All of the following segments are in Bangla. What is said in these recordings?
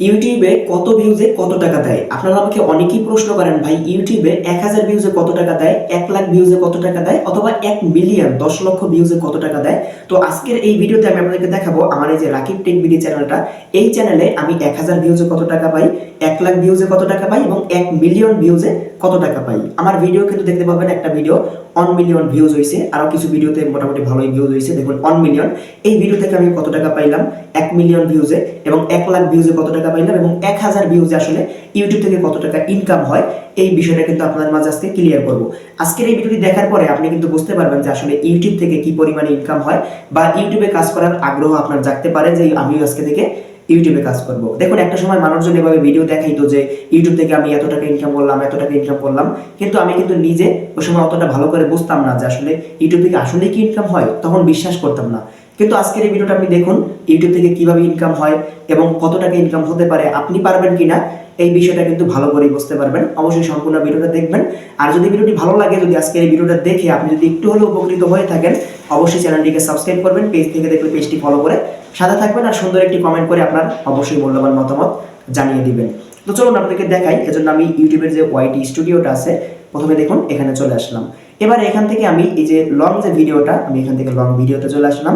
ইউটিউবে কত ভিউজে কত টাকা দেয়? আপনারা আমাকে অনেকেই প্রশ্ন করেন, ভাই, ইউটিউবে এক হাজার ভিউজে কত টাকা দেয়? এক লাখ ভিউজে কত টাকা দেয়? অথবা এক মিলিয়ন দশ লক্ষ ভিউজে কত টাকা দেয়? তো আজকের এই ভিডিওতে আমি আপনাদেরকে দেখাবো আমার এই যে রাকিব টেক বিডি চ্যানেলটা। এই চ্যানেলে আমি এক হাজার ভিউজে কত টাকা পাই, এক লাখ ভিউজে কত টাকা পাই এবং এক মিলিয়ন ভিউজে কত টাকা পাই। আমার ভিডিও কিন্তু দেখতে পাবেন একটা ভিডিও অন মিলিয়ন ভিউজ হয়েছে আরও কিছু ভিডিওতে মোটামুটি ভালোই ভিউজ হয়েছে দেখুন অন মিলিয়ন এই ভিডিও থেকে আমি কত টাকা পাইলাম? এক মিলিয়ন ভিউজে এবং এক লাখ ভিউজে কত টাকা পাইলাম? এবং এক হাজার ভিউজে আসলে ইউটিউব থেকে কত টাকা ইনকাম হয়? এই বিষয়টা কিন্তু আপনাদের মাঝে আজকে ক্লিয়ার করব। আজকের এই ভিডিওটি দেখার পরে আপনি কিন্তু বুঝতে পারবেন যে আসলে ইউটিউব থেকে কি পরিমাণে ইনকাম হয়, বা ইউটিউবে কাজ করার আগ্রহ আপনার জাগতে পারে যে আমিও আজকে থেকে ইউটিউবে কাজ করব। দেখুন, একটা সময় মানুষজন এভাবে ভিডিও দেখাইতো যে, ইউটিউব থেকে আমি এত টাকা ইনকাম করলাম এত টাকা ইনকাম করলাম। কিন্তু আমি কিন্তু নিজে ওই সময় অতটা ভালো করে বুঝতাম না যে, আসলে ইউটিউব থেকে আসলে কি ইনকাম হয়, তখন বিশ্বাস করতাম না। কিন্তু আজকের এই ভিডিওটা আপনি দেখুন, ইউটিউব থেকে কীভাবে ইনকাম হয় এবং কত টাকা ইনকাম হতে পারে, আপনি পারবেন কিনা, এই বিষয়টা কিন্তু ভালো করেই বুঝতে পারবেন। অবশ্যই সম্পূর্ণ ভিডিওটা দেখবেন। আর যদি ভিডিওটি ভালো লাগে, যদি আজকের এই ভিডিওটা দেখে আপনি যদি একটু হলেও উপকৃত হয়ে থাকেন অবশ্যই চ্যানেলটিকে সাবস্ক্রাইব করবেন, পেজ থেকে দেখলে পেজটি ফলো করে সাদা থাকবেন আর সুন্দর একটি কমেন্ট করে আপনার অবশ্যই মূল্যবান মতামত জানিয়ে দিবেন। তো চলুন আপনাদেরকে দেখাই, এজন্য আমি ইউটিউবের যে ওয়াইটি স্টুডিওটা আছে, প্রথমে দেখুন, এখানে চলে আসলাম। এবার এখান থেকে আমি এই যে লং যে ভিডিওটা আমি এখান থেকে লং ভিডিওতে চলে আসলাম।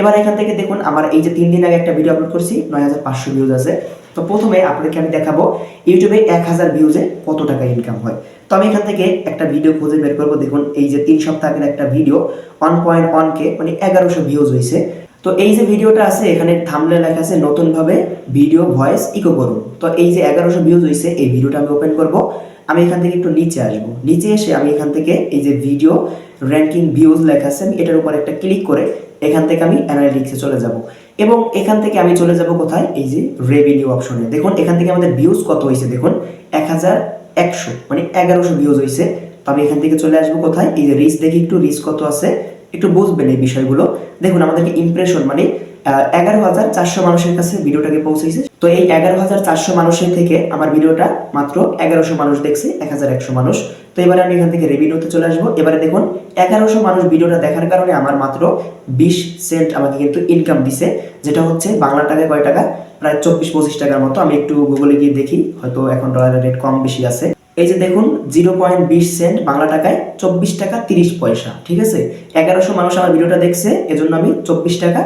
এবার এখান থেকে দেখুন আমার এই যে তিন দিন আগে একটা ভিডিও আপলোড করছি, নয় হাজার পাঁচশো ভিউজ আছে। তো প্রথমে আপনাদেরকে আমি দেখাবো ইউটিউবে এক হাজার ভিউজে কত টাকা ইনকাম হয়। তো আমি এখান থেকে একটা ভিডিও খুঁজে বের করব, দেখুন এই যে তিন সপ্তাহ আগের একটা ভিডিও ওয়ান পয়েন্ট ওয়ান কে মানে এগারোশো ভিউজ হয়েছে। তো এই যে ভিডিওটা আছে, এখানে থামলে লেখা আছে, নতুনভাবে ভিডিও ভয়েস ইকো করুন। তো এই যে এগারোশো ভিউজ হয়েছে, এই ভিডিওটা আমি ওপেন করব। আমি এখান থেকে একটু নিচে আসব। নিচে এসে আমি এখান থেকে এই যে ভিডিও র্যাঙ্কিং ভিউজ লেখা আছে, আমি এটার উপর একটা ক্লিক করে এখান থেকে আমি অ্যানালিটিক্সে চলে যাব। এবং এখান থেকে আমি চলে যাব কোথায়? এই যে রেভিনিউ অপশনে দেখুন, এখান থেকে আমাদের ভিউজ কত হয়েছে? দেখুন, এক হাজার একশো মানে এগারোশো ভিউজ হয়েছে। তো আমি এখান থেকে চলে আসব কোথায়? এই যে রিচ দেখি, একটু রিচ কত আছে? একটু বুঝবেন এই বিষয়গুলো। দেখুন, আমাদেরকে ইমপ্রেশন মানে এগারো হাজার চারশো মানুষের কাছে ভিডিওটাকে পৌঁছেছে। তো এই এগারো হাজার চারশো মানুষের থেকে আমার ভিডিওটা মাত্র এগারোশো মানুষ দেখছে, এক হাজার একশো মানুষ। তো এবারে আমি এখান থেকে রেভিনিউতে চলে আসব। এবারে দেখুন, এগারোশো মানুষ ভিডিওটা দেখার কারণে আমার মাত্র বিশ সেন্ট আমাকে কিন্তু ইনকাম দিছে, যেটা হচ্ছে বাংলা টাকায় কয় টাকা? প্রায় চব্বিশ পঁচিশ টাকার মতো। আমি একটু গুগলে গিয়ে দেখি, হয়তো এখন ডলারের রেট কম বেশি আছে। এই যে দেখুন জিরো পয়েন্ট বিশ সেন্ট বাংলা টাকায় চব্বিশ টাকা তিরিশ পয়সা, ঠিক আছে? এগারোশো মানুষ আমার ভিডিওটা দেখছে, এজন্য আমি চব্বিশ টাকা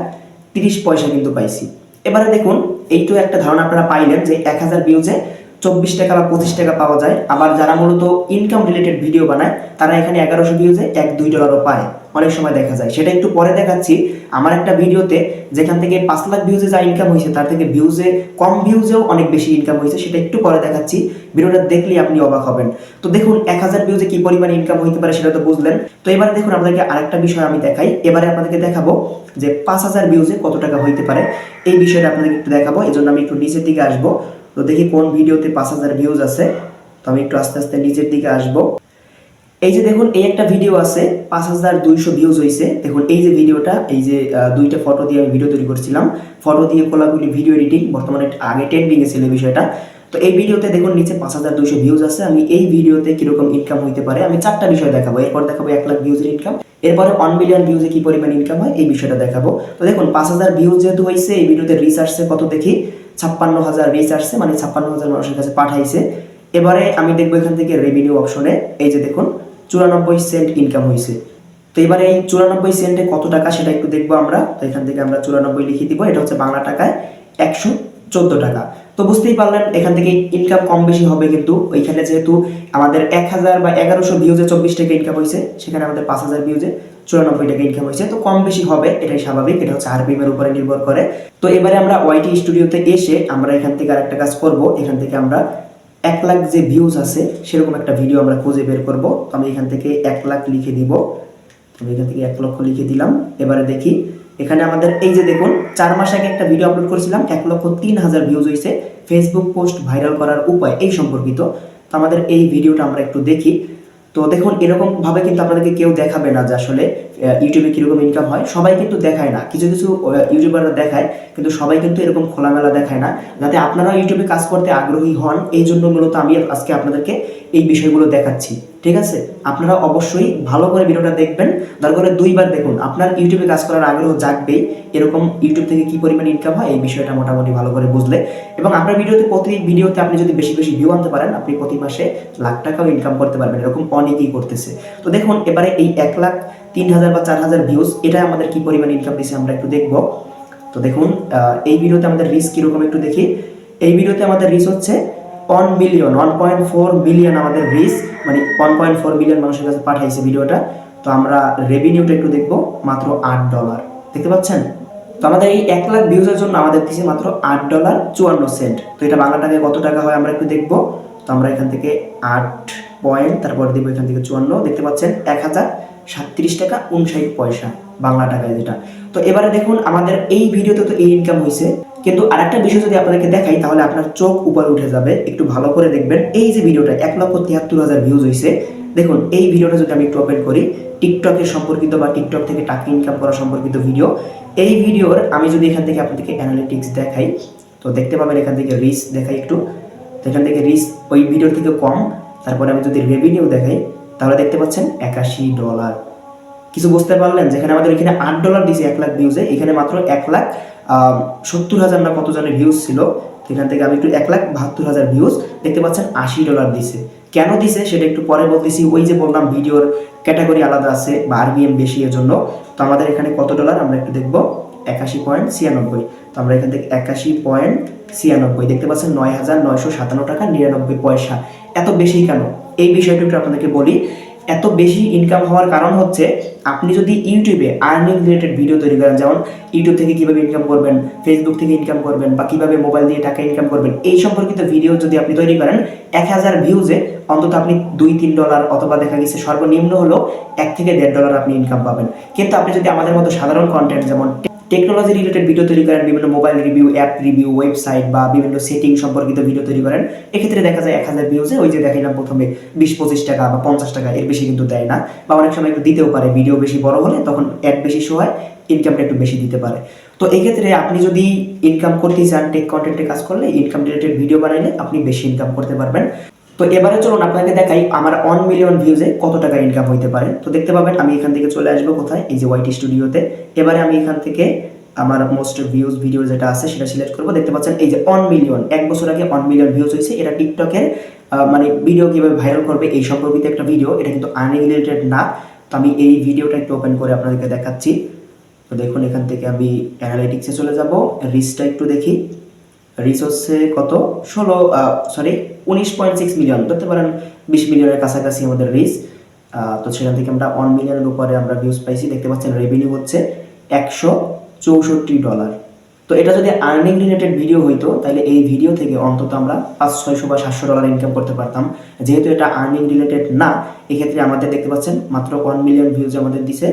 তিরিশ পয়সা কিন্তু পাইছি। এবারে দেখুন, এই তো একটা ধারণা আপনারা পাইলেন যে এক হাজার ভিউজে চব্বিশ টাকা বা পঁচিশ টাকা পাওয়া যায়। আবার যারা মূলত ইনকাম রিলেটেড ভিডিও বানায়, তারা এখানে এগারোশো ভিউজে এক, দুই ডলারও পায়। অনেক সময় দেখা যায়। সেটা একটু পরে দেখাচ্ছি। আমার একটা ভিডিওতে যেখান থেকে পাঁচ লাখ ভিউজে যা ইনকাম হয়েছে, তার থেকে ভিউজে কম ভিউজেও অনেক বেশি ইনকাম হয়েছে। সেটা একটু পরে দেখাচ্ছি। ভিডিওটা দেখলেই আপনি অবাক হবেন। তো দেখুন, এক হাজার ভিউজে কি পরিমাণ ইনকাম হইতে পারে সেটা তো বুঝলেন। তো এবারে দেখুন, আপনাদেরকে আরেকটা বিষয় আমি দেখাই। এবারে আপনাদেরকে দেখাবো যে পাঁচ হাজার ভিউজে কত টাকা হইতে পারে। এই বিষয়টা আপনাদেরকে একটু দেখাবো। এই জন্য আমি একটু নিচের দিকে আসব। তো দেখি কোন ভিডিওতে পাঁচ হাজার ভিউজ আছে। তো আমি একটু আস্তে আস্তে নিচের দিকে আসব। এই যে দেখুন, এই একটা ভিডিও আছে, পাঁচ হাজার দুইশো ভিউজ হয়েছে দেখুন, এই যে ভিডিওটা এই যে দুইটা ফটো দিয়ে আমি ভিডিও তৈরি করছিলাম। ফটো দিয়ে কোলাগুলি ভিডিও এডিটিং বর্তমানে আগে ট্রেন্ডিংয়ে ছিল বিষয়টা। তো এই ভিডিওতে দেখুন, নিচে পাঁচ হাজার দুইশো ভিউজ আছে। আমি এই ভিডিওতে কীরকম ইনকাম হইতে পারে, আমি চারটা বিষয় দেখাবো। এরপর দেখাবো এক লাখ ভিউজের ইনকাম এরপরে ওয়ান মিলিয়ন ভিউজে কি পরিমাণ ইনকাম হয়, এই বিষয়টা দেখাবো। তো দেখুন, পাঁচ হাজার ভিউজ যেহেতু হয়েছে এই ভিডিওতে রিচ আসছে কত দেখি? ছাপ্পান্ন হাজার রিচ আসছে মানে ছাপ্পান্ন হাজার মানুষের কাছে পাঠাইছে। এবারে আমি দেখব এখান থেকে রেভিনিউ অপশনে এই যে দেখুন, চুরানব্বই সেন্ট ইনকাম হয়েছে তো এবারে এই চুরানব্বই সেন্টে কত টাকা সেটা একটু দেখব আমরা। তো এখান থেকে আমরা চুরানব্বই লিখে দিব, এটা হচ্ছে বাংলা টাকায় একশো চোদ্দ টাকা। তো বুঝতেই পারলেন, এখান থেকে ইনকাম কম বেশি হবে কিন্তু, ওইখানে যেহেতু আমাদের এক হাজার বা এগারোশো ভিউজে চব্বিশ টাকা ইনকাম হয়েছে সেখানে আমাদের পাঁচ হাজার ভিউজে চুরানব্বই টাকা ইনকাম হয়েছে। তো কম বেশি হবে, এটাই স্বাভাবিক, এটা হচ্ছে আরপিএম এর উপরে নির্ভর করে। তো এবারে আমরা ওয়াইটি স্টুডিওতে এসে আমরা এখান থেকে আরেকটা কাজ করব। এখান থেকে আমরা এক লাখ যে ভিউজ আছে, সেরকম একটা ভিডিও আমরা খুঁজে বের করব। তো আমি এখান থেকে এক লাখ লিখে দিব। আমি এখান থেকে এক লক্ষ লিখে দিলাম। এবারে দেখি, এখানে আমাদের এই যে দেখুন, চার মাস আগে একটা ভিডিও আপলোড করেছিলাম, এক লক্ষ তিন হাজার ভিউজ হয়েছে। ফেসবুক পোস্ট ভাইরাল করার উপায় এই সম্পর্কিত। তো আমাদের এই ভিডিওটা আমরা একটু দেখি। তো দেখুন, এরকম ভাবে কিন্তু আপনাদেরকে কেউ দেখাবে না যে আসলে ইউটিউবে কীরকম ইনকাম হয়। সবাই কিন্তু দেখায় না। কিছু কিছু ইউটিউবাররা দেখায়, কিন্তু সবাই কিন্তু এরকম খোলামেলা দেখায় না। যাতে আপনারা ইউটিউবে কাজ করতে আগ্রহী হন এই জন্য মূলত আমি আজকে আপনাদেরকে এই বিষয়গুলো দেখাচ্ছি। ঠিক আছে? আপনারা অবশ্যই ভালো করে ভিডিওটা দেখবেন। দরকার করে দুইবার দেখুন। আপনার ইউটিউবে কাজ করার আগ্রহ জাগবেই। এরকম ইউটিউব থেকে কি পরিমাণ ইনকাম হয়, এই বিষয়টা মোটামুটি ভালো করে বুঝলে। এবং আপনার ভিডিওতে প্রতি ভিডিওতে আপনি যদি বেশি বেশি ভিউ আনতে পারেন, আপনি প্রতি মাসে লাখ টাকাও ইনকাম করতে পারবেন। এরকম অনেকেই করতেছে। তো দেখুন, এবারে এই এক লাখ তিন হাজার বা চার হাজার ভিউজ এটা আমাদের কি পরিমাণ ইনকাম দিচ্ছে আমরা একটু দেখব। তো দেখুন এই ভিডিওতে আমাদের রিস্ক কীরকম একটু দেখি। এই ভিডিওতে আমাদের রিস্ক হচ্ছে one million one point four million আমাদের রিস্ক মানে ওয়ান পয়েন্ট ফোর মিলিয়ন মানুষের কাছে পাঠাইছে ভিডিওটা। তো আমরা রেভিনিউটা একটু দেখব, মাত্র আট ডলার দেখতে পাচ্ছেন? তো আমাদের এই এক লাখ ভিউজের জন্য আমাদের দিচ্ছে মাত্র আট ডলার চুয়ান্ন সেন্ট তো এটা বাংলা টাকায় কত টাকা হয় আমরা একটু দেখব। তো আমরা এখান থেকে আট পয়েন্ট তারপর দেবো এখান থেকে চুয়ান্ন। দেখতে পাচ্ছেন, এক হাজার সাতত্রিশ টাকা উনষাট পয়সা বাংলা টাকায় যেটা। তো এবারে দেখুন, আমাদের এই ভিডিওতে তো এই ইনকাম হয়েছে কিন্তু আরেকটা বিষয় যদি আপনাদেরকে দেখাই, তাহলে আপনার চোখ উপরে উঠে যাবে। একটু ভালো করে দেখবেন। এই যে ভিডিওটা, এক লক্ষ তিয়াত্তর হাজার ভিউজ হয়েছে দেখুন, এই ভিডিওটা যদি আমি একটু ওপেন করি টিকটকের সম্পর্কিত বা টিকটক থেকে টাকা ইনকাম করা সম্পর্কিত ভিডিও এই ভিডিওর আমি যদি এখান থেকে আপনাদেরকে অ্যানালিটিক্স দেখাই, তো দেখতে পাবেন এখান থেকে রিস দেখাই একটু। তো এখান থেকে রিস ওই ভিডিওর থেকে কম। তারপরে আমি যদি রেভিনিউ দেখাই, তাহলে দেখতে পাচ্ছেন একাশি ডলার কিছু বুঝতে পারলেন? যেখানে আমাদের এখানে আট ডলার দিয়েছে এক লাখ ভিউজে এখানে মাত্র এক লাখ সত্তর হাজার না কত জনের ভিউজ ছিল? সেখান থেকে আমি একটু এক লাখ বাহাত্তর হাজার ভিউজ দেখতে পাচ্ছেন আশি ডলার দিছে। কেন দিছে? সেটা একটু পরে বলতেছি। ওই যে বললাম, ভিডিওর ক্যাটাগরি আলাদা আছে, বা আরবিএম বেশি এর জন্য তো আমাদের এখানে কত ডলার আমরা একটু দেখব। একাশি পয়েন্ট ছিয়ানব্বই। তো আমরা এখান থেকে একাশি পয়েন্ট ছিয়ানব্বই। দেখতে পাচ্ছেন নয় হাজার নয়শো সাতান্ন টাকা নিরানব্বই পয়সা। এত বেশি কেন? এই বিষয়টা একটু আপনাদেরকে বলি। এত বেশি ইনকাম হওয়ার কারণ হচ্ছে আপনি যদি ইউটিউবে আর্নিং রিলেটেড ভিডিও তৈরি করেন, যেমন ইউটিউব থেকে কীভাবে ইনকাম করবেন ফেসবুক থেকে ইনকাম করবেন, বা কীভাবে মোবাইল দিয়ে টাকা ইনকাম করবেন, এই সম্পর্কিত ভিডিও যদি আপনি তৈরি করেন, এক হাজার ভিউজে অন্তত আপনি দুই, তিন ডলার অথবা দেখা গেছে সর্বনিম্ন হলো এক থেকে দেড় ডলার আপনি ইনকাম পাবেন। কিন্তু আপনি যদি আমাদের মতো সাধারণ কন্টেন্ট যেমন টেকনোলজি রিলেটেড ভিডিও তৈরি করেন, বিভিন্ন mobile review app review website বা বিভিন্ন সেটিং সম্পর্কিত ভিডিও তৈরি করেন। এক্ষেত্রে দেখা যায় এক হাজার ভিউজে ওই যে দেখাইলাম প্রথমে বিশ, পঁচিশ টাকা বা পঞ্চাশ টাকা, এর বেশি কিন্তু দেয় না বা অনেক সময় একটু দিতেও পারে ভিডিও বেশি বড় হলে তখন অ্যাড বেশি শো হয় ইনকামটা একটু বেশি দিতে পারে। তো এক্ষেত্রে আপনি যদি ইনকাম করতে চান টেক কন্টেন্টে কাজ করলে ইনকাম রিলেটেড ভিডিও বানাইলে আপনি বেশি ইনকাম করতে পারবেন। তো এবারে চলুন আপনাকে দেখাই আমার ওয়ান মিলিয়ন ভিউজে কত টাকা ইনকাম হইতে পারে। তো দেখতে পাবেন, আমি এখান থেকে চলে আসব কোথায়? এই যে ওয়াইটি স্টুডিওতে এবারে আমি এখান থেকে আমার মোস্ট ভিউজ ভিডিও যেটা আছে সেটা সিলেক্ট করব। দেখতে পাচ্ছেন, এই যে ওয়ান মিলিয়ন এক বছর আগে ওয়ান মিলিয়ন ভিউজ হয়েছে। এটা টিকটকের মানে ভিডিও কীভাবে ভাইরাল করবে এই সম্পর্কিত একটা ভিডিও এটা কিন্তু আর্নিং রিলেটেড না। তো আমি এই ভিডিওটা একটু ওপেন করে আপনাদেরকে দেখাচ্ছি। তো দেখুন, এখান থেকে আমি অ্যানালাইটিক্সে চলে যাব। রিচটা একটু দেখি। হচ্ছে কত? ষোলো সরি উনিশ পয়েন্ট সিক্স মিলিয়ন ধরতে পারেন বিশ মিলিয়নের কাছাকাছি আমাদের রিচ তো সেখান থেকে আমরা ওয়ান মিলিয়নের উপরে আমরা ভিউজ পাইছি। দেখতে পাচ্ছেন রেভিনিউ হচ্ছে একশো চৌষট্টি ডলার তো এটা যদি আর্নিং রিলেটেড ভিডিও হইতো, তাহলে এই ভিডিও থেকে অন্তত আমরা পাঁচ ছয়শো বা সাতশো ডলার ইনকাম করতে পারতাম। যেহেতু এটা আর্নিং রিলেটেড না, এক্ষেত্রে আমাদের দেখতে পাচ্ছেন মাত্র ওয়ান মিলিয়ন ভিউজ আমাদের দিছে।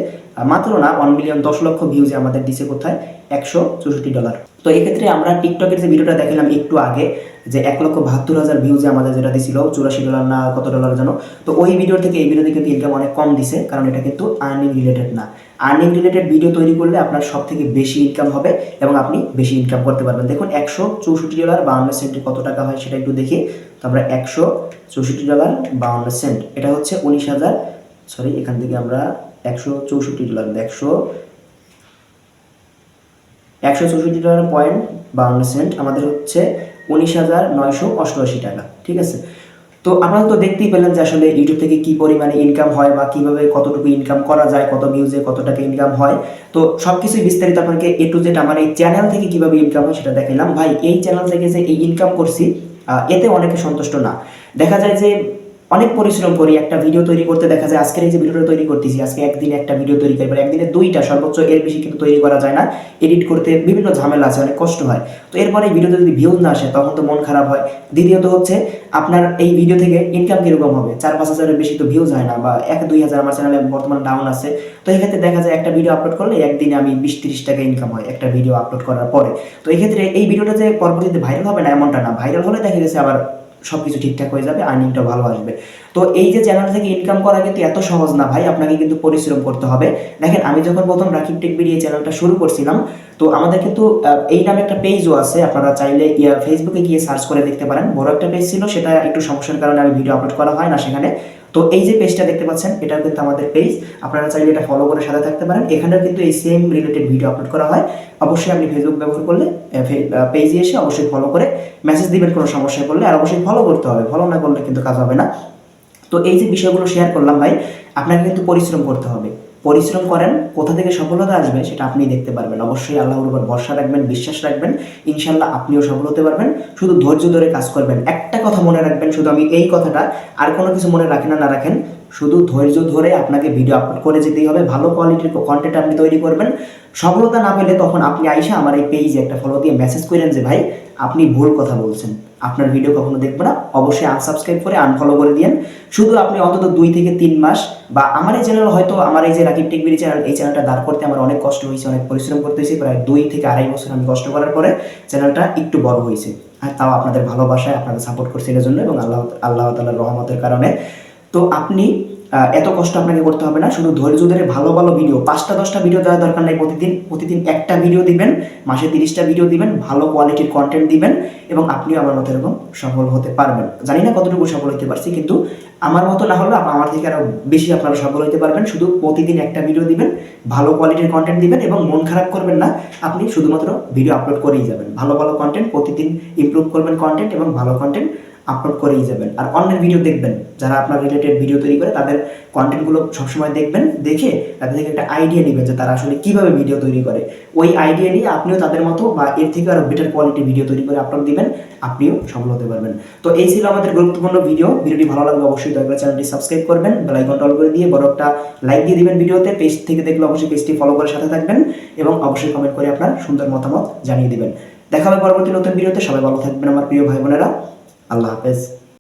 মাত্র না ওয়ান মিলিয়ন দশ লক্ষ ভিউজে আমাদের দিছে কোথায়? একশো চৌষট্টি ডলার তো এক্ষেত্রে আমরা টিকটকের যে ভিডিওটা দেখালাম একটু আগে, যে এক লক্ষ বাহাত্তর হাজার ভিউজে আমাদের যেটা দিছিল, চুরাশি ডলার না কত ডলার যেন, তো ওই ভিডিও থেকে এই ভিডিওতে কিন্তু ইনকাম অনেক কম দিছে, কারণ এটা কিন্তু আর্নিং রিলেটেড না। আর্নিং রিলেটেড ভিডিও তৈরি করলে আপনার সব থেকে বেশি ইনকাম হবে এবং আপনি বেশি ইনকাম করতে পারবেন। দেখুন, একশো চৌষট্টি ডলার বাউন্ন সেন্টে কত টাকা হয় সেটা একটু দেখি। তো আমরা একশো চৌষট্টি ডলার বাউন্ন সেন্ট এটা হচ্ছে উনিশ হাজার সরি এখান থেকে আমরা একশো চৌষট্টি ডলার একশো একশো চৌষট্টি ডলার পয়েন্ট বাউন্ন সেন্ট আমাদের হচ্ছে উনিশ হাজার নয়শো অষ্টআশি টাকা, ঠিক আছে? তো আপনারা তো দেখতেই পেলেন যে আসলে ইউটিউব থেকে কি পরিমাণে ইনকাম হয় বা কীভাবে কতটুকু ইনকাম করা যায়, কত ভিউজে কত টাকা ইনকাম হয়। তো সব কিছুই বিস্তারিত আপনাকে এ টু জেড আমার এই চ্যানেল থেকে কীভাবে ইনকাম হয় সেটা দেখাইলাম। ভাই, এই চ্যানেল থেকে যে এই ইনকাম করছি এতে অনেকে সন্তুষ্ট না। দেখা যায় যে অনেক পরিশ্রম করি, একটা ভিডিও তৈরি করতে দেখা যায়, আজকের এই যে ভিডিওটা তৈরি করতেছি, আজকে একদিনে একটা ভিডিও তৈরি করি একদিনে দুইটা, সর্বোচ্চ এর বেশি কিন্তু তৈরি করা যায় না এডিট করতে বিভিন্ন ঝামেলা আছে, অনেক কষ্ট হয়। তো এরপরে এই ভিডিওতে যদি ভিউজ না আসে, তখন তো মন খারাপ হয়। দ্বিতীয়ত হচ্ছে, আপনার এই ভিডিও থেকে ইনকাম কীরকম হবে? চার, পাঁচ হাজারের বেশি তো ভিউজ হয় না, বা এক, দুই হাজার আমার চ্যানেলে বর্তমানে ডাউন আছে। তো এক্ষেত্রে দেখা যায়, একটা ভিডিও আপলোড করলে একদিনে আমি বিশ, তিরিশ টাকা ইনকাম হয়, একটা ভিডিও আপলোড করার পরে। তো এক্ষেত্রে এই ভিডিওটা যে পরবর্তীতে ভাইরাল হবে না, এমনটা না। ভাইরাল হলে দেখা গেছে আবার সব কিছু ঠিকঠাক হয়ে যাবে আর্নিংটা ভালো আসবে। তো এই যে চ্যানেল থেকে ইনকাম করা কিন্তু এত সহজ না ভাই, আপনাকে কিন্তু পরিশ্রম করতে হবে। দেখেন, আমি যখন প্রথম রাকিব টেক বিডি এই চ্যানেলটা শুরু করছিলাম, তো আমাদের কিন্তু এই নামে একটা পেজও আছে, আপনারা চাইলে ফেসবুকে গিয়ে সার্চ করে দেখতে পারেন। বড় একটা পেজ ছিল, সেটা একটু সমস্যার কারণে আমি ভিডিও আপলোড করা হয় না সেখানে। তো এই যে পেজটা দেখতে পাচ্ছেন এটা কিন্তু আমাদের পেজ আপনারা চাইলে এটা ফলো করে সাথে থাকতে পারেন। এখানেও কিন্তু এই সেম রিলেটেড ভিডিও আপলোড করা হয়। অবশ্যই আপনি ফেসবুক ব্যবহার করলে পেজে এসে অবশ্যই ফলো করে মেসেজ দিবেন কোনো সমস্যায় পড়লে। আর অবশ্যই ফলো করতে হবে। ফলো না করলে কিন্তু কাজ হবে না। তো এই যে বিষয়গুলো শেয়ার করলাম ভাই, আপনাকে কিন্তু পরিশ্রম করতে হবে। পরিশ্রম করেন, কোথা থেকে সফলতা আসবে সেটা আপনি দেখতে পারবেন। অবশ্যই আল্লাহর উপর ভরসা রাখবেন, বিশ্বাস রাখবেন, ইনশাল্লাহ আপনিও সফল হতে পারবেন। শুধু ধৈর্য ধরে কাজ করবেন। একটা কথা মনে রাখবেন, শুধু আমি এই কথাটা আর কোনো কিছু মনে রাখেন না না রাখেন শুধু ধৈর্য ধরে আপনাকে ভিডিও আপলোড করে যেতেই হবে। ভালো কোয়ালিটির কন্টেন্ট আপনি তৈরি করবেন। সফলতা না পেলে তখন আপনি আইসা আমার এই পেজে একটা ফলো দিয়ে মেসেজ করেন যে, ভাই, আপনি ভুল কথা বলছেন। আপনার ভিডিও কখনো দেখব না। অবশ্যই আনসাবস্ক্রাইব করে আনফলো করে দিয়েন। শুধু আপনি অন্তত দুই থেকে তিন মাস বা আমার এই চ্যানেল হয়তো আমার এই যে রাকিব টেকবিরি চ্যানেল এই চ্যানেলটা দাঁড় করতে আমার অনেক কষ্ট হয়েছে, অনেক পরিশ্রম করতে হয়েছে। প্রায় দুই থেকে আড়াই বছর আমি কষ্ট করার পরে চ্যানেলটা একটু বড় হয়েছে। আর তাও আপনাদের ভালোবাসায় আপনাদের সাপোর্ট করছে এর জন্য এবং আল্লাহ আল্লাহ তালার রহমতের কারণে। তো আপনি এত কষ্ট আপনাকে করতে হবে না, শুধু ধৈর্য ধরে ভালো ভালো ভিডিও পাঁচটা, দশটা ভিডিও দেওয়ার দরকার নেই প্রতিদিন। প্রতিদিন একটা ভিডিও দিবেন, মাসে তিরিশটা ভিডিও দিবেন, ভালো কোয়ালিটির কন্টেন্ট দিবেন এবং আপনিও আমার মতো এরকম সফল হতে পারবেন। জানি না কতটুকু সফল হতে পারছি, কিন্তু আমার মতো না আপ- আমার থেকে আরও বেশি আপনারা সফল হতে পারবেন। শুধু প্রতিদিন একটা ভিডিও দিবেন, ভালো কোয়ালিটির কন্টেন্ট দিবেন এবং মন খারাপ করবেন না, আপনি শুধুমাত্র ভিডিও আপলোড করেই যাবেন। ভালো ভালো কন্টেন্ট প্রতিদিন ইমপ্রুভ করবেন কন্টেন্ট এবং ভালো কন্টেন্ট আপলোড করেই যাবেন। আর অন্যের ভিডিও দেখবেন। যারা আপনার রিলেটেড ভিডিও তৈরি করে, তাদের কন্টেন্টগুলো সবসময় দেখবেন, দেখে তাদের থেকে একটা আইডিয়া নেবেন যে তারা আসলে কীভাবে ভিডিও তৈরি করে। ওই আইডিয়া নিয়ে আপনিও তাদের মতো বা এর থেকে আরও বেটার কোয়ালিটি ভিডিও তৈরি করে আপলোড দিবেন, আপনিও সফল হতে পারবেন। তো এই ছিল আমাদের গুরুত্বপূর্ণ ভিডিও ভিডিওটি ভালো লাগলে অবশ্যই দয়া করে চ্যানেলটি সাবস্ক্রাইব করবেন বেল আইকন করে দিয়ে বড় একটা লাইক দিয়ে দিবেন ভিডিওতে পেজ থেকে দেখলে অবশ্যই পেজটি ফলো করে সাথে থাকবেন এবং অবশ্যই কমেন্ট করে আপনার সুন্দর মতামত জানিয়ে দিবেন। দেখা হবে পরবর্তী নতুন ভিডিওতে সবাই ভালো থাকবেন আমার প্রিয় ভাই বোনেরা। আল্লাহ হাফেজ।